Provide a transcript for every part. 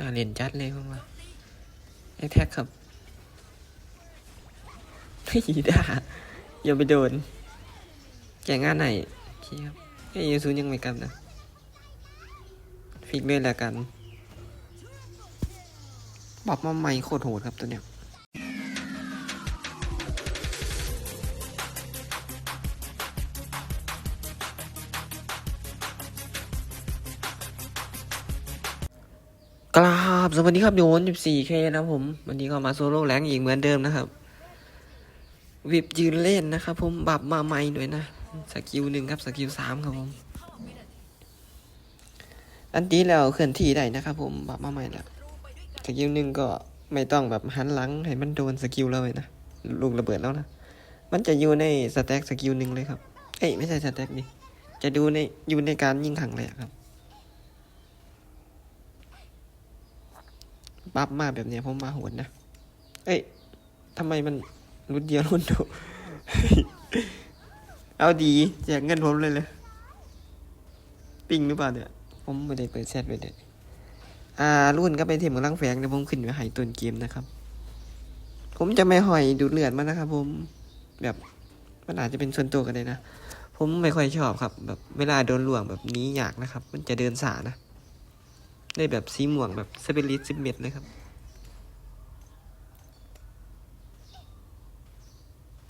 น่าเล่นจัดเลยพวกเราแอคแท็กครับไม่ดีด่าอย่าไปโดนแกงงานไหนเคียบไอ้ยูซูยังไม่กลับนะ ฟิกเลยละกัน บอบมาใหม่โคตรโหดครับตัวเนี้ย ราบสวัสดีครับโยน 14K นะผม วันนี้ก็มาโซโล่แรงอีกเหมือนเดิมนะครับ วิบยืนเล่นนะครับผม บับมาใหม่ด้วยนะ สกิลหนึ่งครับสกิลสามครับผม อันนี้แล้วเคลื่อนที่ได้นะครับผม บับมาใหม่แล้ว สกิลหนึ่งก็ไม่ต้องแบบหันหลังให้มันโดนสกิลเราเลยนะ ลูกระเบิดแล้วนะ มันจะอยู่ในสแต็กสกิลหนึ่งเลยครับ เอ้ยไม่ใช่สแต็กดิ จะดูในอยู่ในการยิงขังแรกครับ บัฟมาแบบเนี้ยผมมาโหดนะ เอ้ยทำไมมันรุ่นเดียวรุ่นเดูเอาดีแจกเงินผมเลยเลย ปิงหรือเปล่าเนี่ย ผมไม่ได้เปิดแชทไว้เลยอ่ารุ่นก็ไปเทมกับลังแฝงเดี๋ยวผมขึ้นไว้ให้ต้นเกมนะครับ ผมจะไม่หอยดูเลือดมันนะครับ ผมแบบมันอาจจะเป็นส่วนตัวกันเลยนะ ผมไม่ค่อยชอบครับ แบบเวลาโดนลวงแบบนี้อยากนะครับ มันจะเดินสานะ ได้แบบสีม่วงแบบสเปริตสิบเม็ดเลยครับ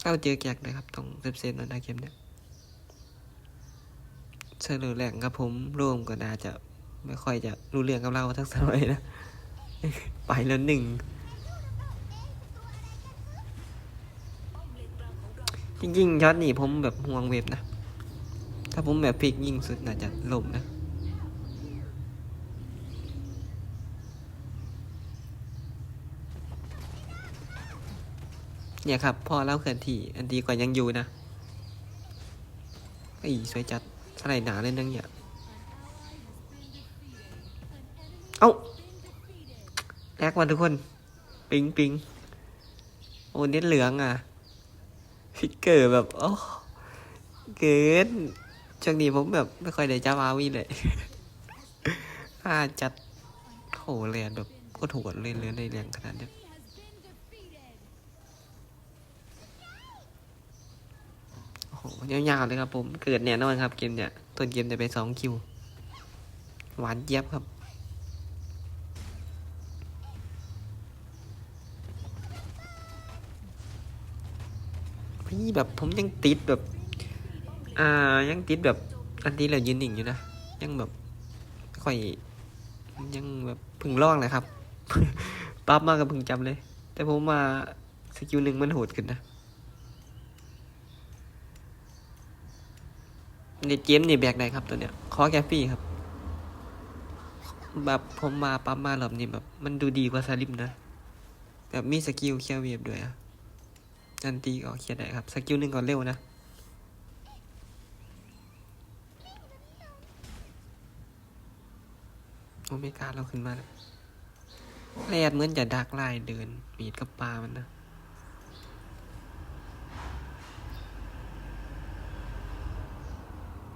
เอาเจอแกกนะครับต้องเซฟเซนนะเกมเนี่ยเชลอแหลงครับผมร่วมก็น่าจะไม่ค่อยจะรู้เรื่องกับเราทักเท่าไหร่นะ ไปแล้วหนึ่งจริงๆช็อตนี้ผมแบบห่วงเว็บนะ ถ้าผมแบบพลิกยิ่งสุดน่าจะล่มนะ เนี่ยครับพอเล่าเขื่อนที่อันดีกว่ายังอยู่นะไอ้สวยจัดสไลด์หนาเลยนังเนี่ยเอ้าแลกมาทุกคน ปิงปิงโอ้เน็ตเหลืองอะฟิกเกอร์แบบโอ้เกินช่วงนี้ผมแบบไม่ค่อยได้จับอาวีเลยอาจัดโหเรียนแบบโคตรโหดเลยเลยในเรียนขนาดนี้ โหยาวๆเลยครับผม เกิดแน่นอนครับเกมเนี่ยต้นเกมจะไปสองคิว หวานเจี๊ยบครับ พี่แบบผมยังติดแบบ อ่า ยังติดแบบ อันนี้เรายืนหนิ่งอยู่นะ ยังแบบค่อย ยังแบบพึ่งลอกเลยครับ ปั๊บมากกับพึ่งจำเลย แต่ผมมาสกิลหนึ่งมันโหดขึ้นนะ ในเกมนี่แบกได้ครับตัวเนี้ยคอแกฟฟี่ครับแบบผมมาปั๊มมารอบนี้แบบ มันดูดีกว่าซาลิมนะ แบบมีสกิลเคลียร์เวียบด้วยอะอันตีก็เคลียร์ได้ครับ สกิลหนึ่งก่อนเร็วนะโอเมก้าเราขึ้นมาแล้วแรดเหมือนจะดักไล่เดินมีดกับปลามันนะ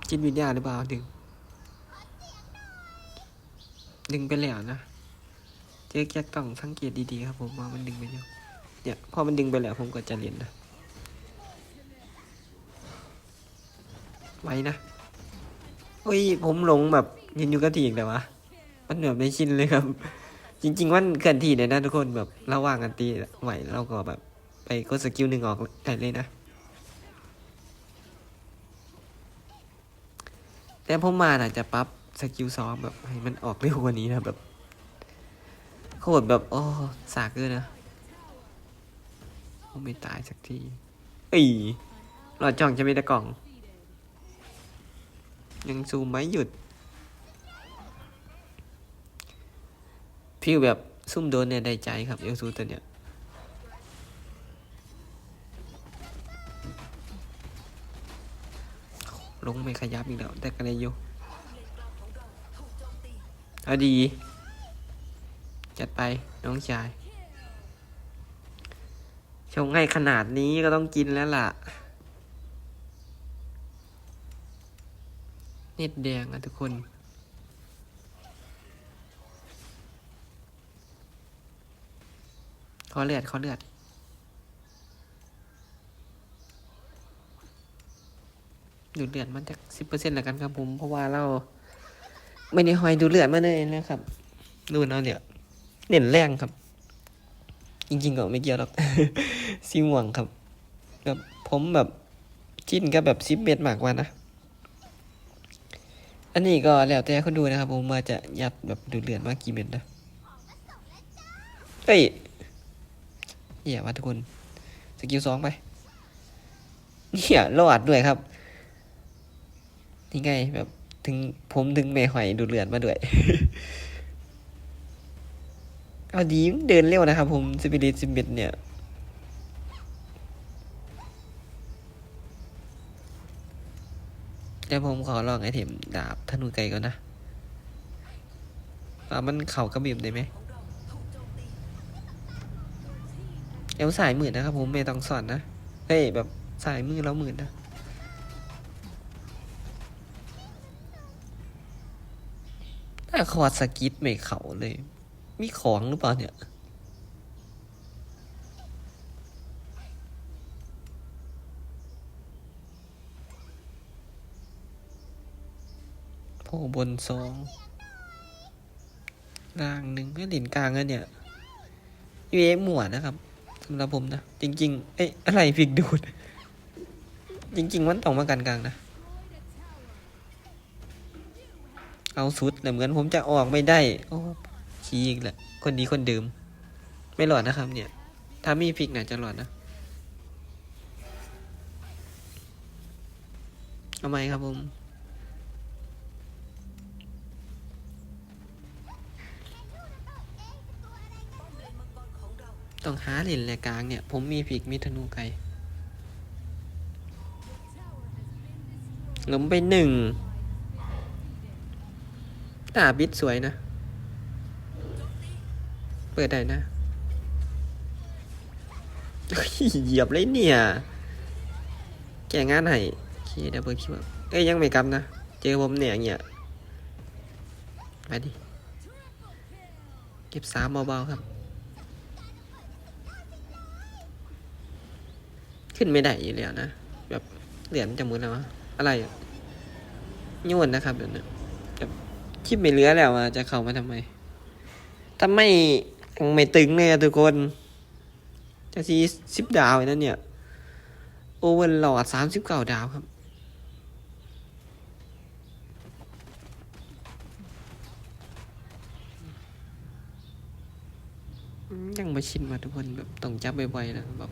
จิตวิทยาหรือเปล่าดึง ดึงไปแล้วนะ เจ๊แก๊กต้องสังเกตดีๆครับผมว่ามันดึงไปยังเนี่ยพอมันดึงไปแล้วผมก็จะเรียนนะไว้นะโอ้ยผมหลงแบบยืนอยู่กับที่อีกแล้ววะมันแบบไม่ชินเลยครับ จริง ๆว่าเกินที่เนี่ยนะทุกคนแบบระหว่างกันตีไหวเราก็แบบไปกดสกิลหนึ่งออกได้เลยนะ แต่ผมมาน่ะจะปรับสกิลซ้อมแบบให้มันออกเร็วกว่านี้นะแบบโคตรแบบโอ้สากเกินะไม่ตายสักทีเอ้ยหลอดจ่องจะมีตะกล่อง ยังซูมไม่หยุดฟิวแบบซุ่มโดนเนี่ยได้ใจครับเอลซูตัวเนี้ย ลงไม่ขยับอีกแล้ว แต่กันเลยอยู่เอาดี จัดไปน้องชายชงให้ขนาดนี้ก็ต้องกินแล้วล่ะ เน็ตแดงอะทุกคนขอเลือดขอเลือด ดูเลือดมันจากสิบเปอร์เซ็นต์แล้วกันครับผม เพราะว่าเรา ไม่ได้หอยดูเลือดมาเลยนะครับ ดูเอาเนี่ยเน้นแรงครับ จริงๆก็ไม่เกี่ยวหรอกซีม่วงครับแบบผมแบบจิ้นก็แบบซิปเม็ดมากกว่านะ อันนี้ก็แล้วแต่คนดูนะครับ ผมมาจะยัดแบบดูเลือดมากกี่เม็ดนะเฮ้ยเหี้ยว่าทุกคน สกิลสองไปเนี่ยรอดด้วยครับ นี่ไงแบบถึงผมถึงเมหอยดูดเลือดมาด้วย เอาดีมเดินเร็วนะครับผมสปิริตซิมเบ็ดเนี่ยเดี๋ยวผมขอลองไอเทมดาบธนูไกลก่อนนะว่ามันเข่ากระบิบได้ไหมเอวสายหมื่นนะครับผมไม่ต้องสอนนะ เฮ้ยแบบสายมือแล้วหมื่นนะ ถ้าคอร์ดสกิทไม่เขาเลย มีของหรือเปล่าเนี่ยโผบนสองล่างหนึ่งก็หลินกลางอันเนี่ยยูเอหมวดนะครับสำหรับผมนะ จริง ๆ เอ้ยอะไรฟิกดูด จริง ๆ มันต้องมากันกลางนะ เอาสุดแต่เหมือนผมจะออกไม่ได้ โอ้ขี้อีกแหละ คนดีคนเดิม ไม่หลอดนะครับ เนี่ย ถ้ามีฟิกน่าจะหลอดนะ เอาไหมครับผมต้องหาเหรียญแหลกลางเนี่ย ผมมีฟิกมีธนูไกลล้มไปหนึ่ง ตาบิดสวยนะ เปิดได้นะเหยียบเลยเนี่ย แกงานให้เคดับเบิลคิวเอ้ยยังไม่กลับนะ เจอผมเนี่ยเงี้ยไปดิ เก็บสามเบาๆครับ ขึ้นไม่ได้อยู่แล้วนะ แบบเหรียญจะมุนแล้วอะอะไรอะโยนนะครับเดี๋ยวนะแบบ คิดไม่เหลือแล้วอะจะเข้ามาทำไมทำไมยังไม่ตึงเลยทุกคน จะซีสิบดาวนั่นเนี่ย โอเวอร์หลอดสามสิบเก้าดาวครับยังไม่ชินมาทุกคนแบบต้องจับบ่อยๆนะแบบ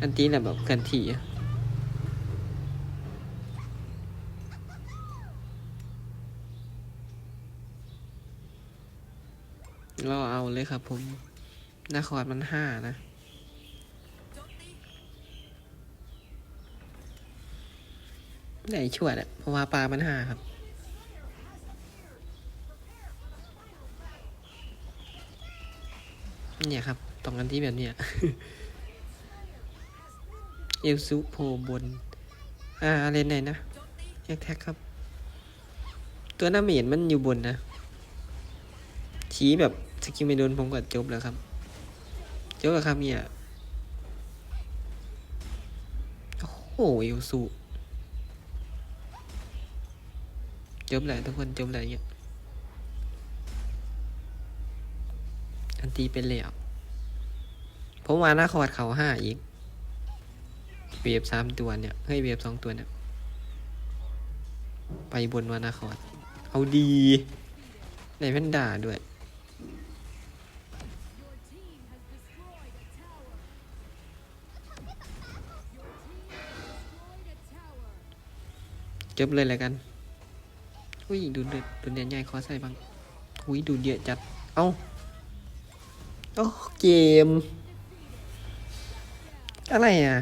อันตีนะแบบกันทีอะรอ เลยครับผมนาครมันห้านะได้ชวดอะเพราะว่าปลามันห้าครับเนี่ยครับตรงกันที่แบบเนี้ยเอลซูโพบน อ่าอะไรไหนนะแยกแท็กครับ ตัวหน้าเมียนมันอยู่บนนะ ชี้แบบ สกิลไม่โดนผมก็จบแล้วครับ จบแล้วครับเนี่ย โอ้โหเอลซูจบแล้วทุกคนจบแล้วเนี่ย อันตีเป็นแล้วผมว่าหน้าคอร์ดเขาห้าอีกเวฟสามตัวเนี่ย เฮ้ยเวฟสองตัวเนี่ย ไปบนวานาคอร์ดเอาดี ในแพนด้าด้วย จบเลยแล้วกัน อุ้ยดูเดือดดูเดือดใหญ่ขอใส่บ้าง อุ้ยดูเดือดจัด เอ้า โอ้เกม อะไรอะ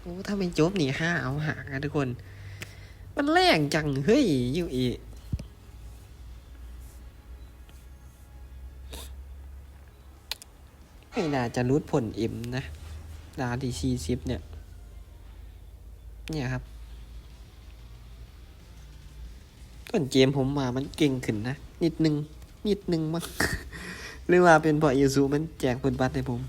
โอ้ถ้าไม่จบนี่ห้าเอาหากันทุกคน มันแรงจัง เฮ้ยยูอีไม่น่าจะรูดผลเอ็มนะดาวที่สี่สิบเนี่ย เนี่ยครับ ตอนเกมผมมามันเก่งขึ้นนะ นิดนึง นิดนึงมากหรือว่าเป็นเพราะยูซูมันแจกบทบัตรให้ผม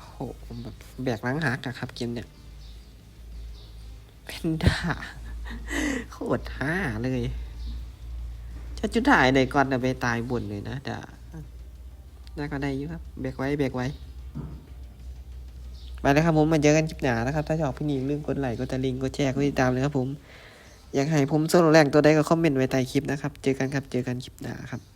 โหแบบแบกล้างหักอะครับเกมเนี่ยเป็นด่าโคตรห่าเลยจะจุดถ่ายไหนก่อนจะไปตายบุญเลยนะด่า น่าก็ได้อยู่ครับแบกไว้แบกไว้ไปแล้วครับผมมาเจอกันคลิปหนานะครับ ถ้าชอบพี่นิงลืมกดไลค์กดตะลิงกดแชร์กดติดตามเลยครับผม อยากให้ผมโซโล่แรงตัวใดก็คอมเมนต์ไว้ใต้คลิปนะครับ เจอกันครับเจอกันคลิปหน้าครับ